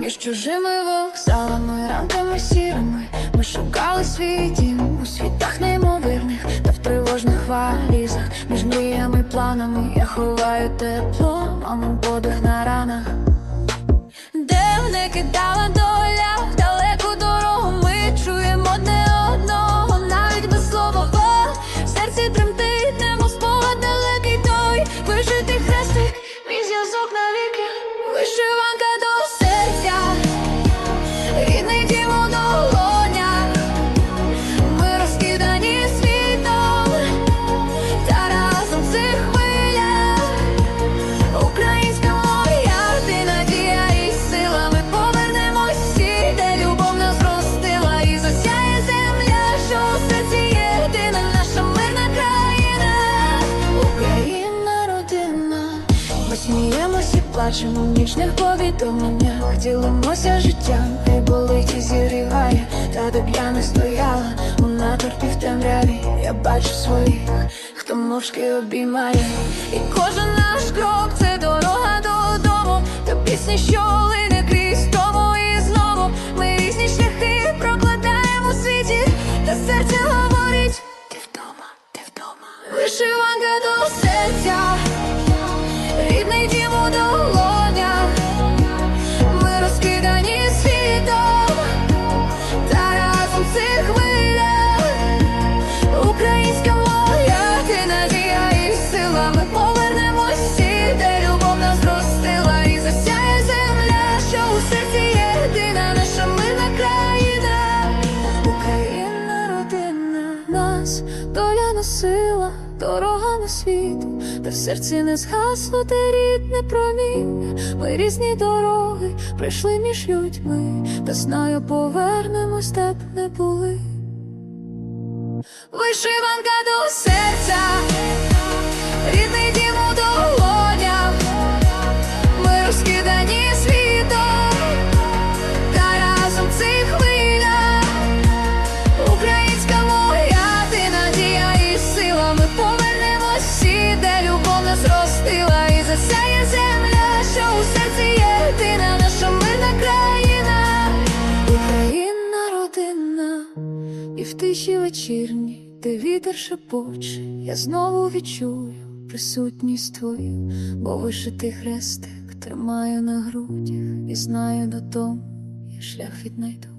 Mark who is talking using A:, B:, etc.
A: Між чужими вокзалами, ранками сірими Ми шукали свій дім у світах неймовірних Та в тривожних валізах. Між мріями планами Я ховаю тепло, мамин подих на ранах плачемо в нічних повідомленнях, ділимося життям, і болить і зігріває, та де б я не стояла, у натовпі в темряві я бачу своїх, хто мовчки обіймає, і кожен наш крок це дорога додому, та пісні, що лине носила, дорога на світ, та в серці не згасло те рідне проміння. Ми різні дороги пройшли між людьми, та знаю, повернемось, де б не були. Вишиванка до серця, нас ростила, і засяє земля, що у серці єдина наша мирна країна, Україна, родина. І в тиші вечірній, де вітер шепоче, я знову відчую присутність твою, бо вишитий хрестик тримаю на грудях і знаю додому, я шлях віднайду.